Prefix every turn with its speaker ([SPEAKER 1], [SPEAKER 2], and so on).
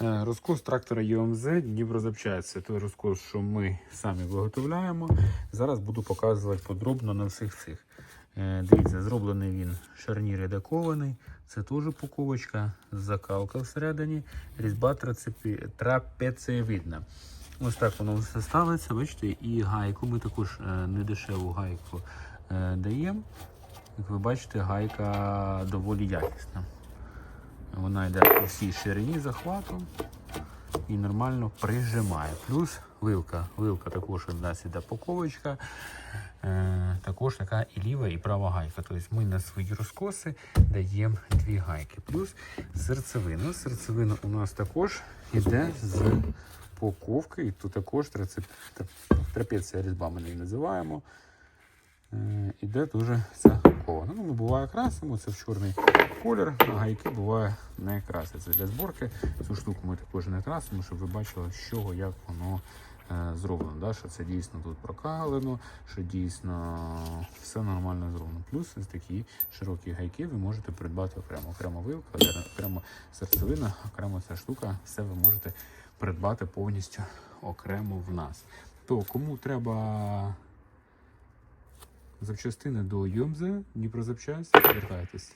[SPEAKER 1] Е, Розкос трактора ЮМЗ Дніпрозапчасть. Це той розкос, що ми самі виготовляємо. Зараз буду показувати подробно на всіх цих. Е, Дивіться, зроблений він шарнір редакований. Це теж пуковочка, закалка всередині, різьба трацепі- Ось так воно все ставиться, бачите, і гайку. Ми також е, недешеву гайку даємо. Як ви бачите, гайка доволі якісна. Вона йде по всій ширині захвату і нормально прижимає. Плюс вилка. Вилка також у нас іде поковочка. Е, також така і ліва, і права гайка. Тобто ми на свої розкоси даємо дві гайки. Плюс серцевина. Серцевина у нас також йде з поковки. І тут також трапеція різьба ми її називаємо. Е, Іде дуже ця кована. Ну, ми буває красимо, це в чорний колір, а гайки буває не краситься. Для зборки цю штуку ми також не красимо, щоб ви бачили, з чого, як воно е, зроблено. Да? Що це дійсно тут прокалено, що дійсно все нормально зроблено. Плюс ось такі широкі гайки ви можете придбати окремо. Окремо вилка, окремо серцевина, окремо ця штука, все ви можете придбати повністю окремо в нас. То кому треба запчастини до ЮМЗ, Дніпрозапчасть, звертайтесь.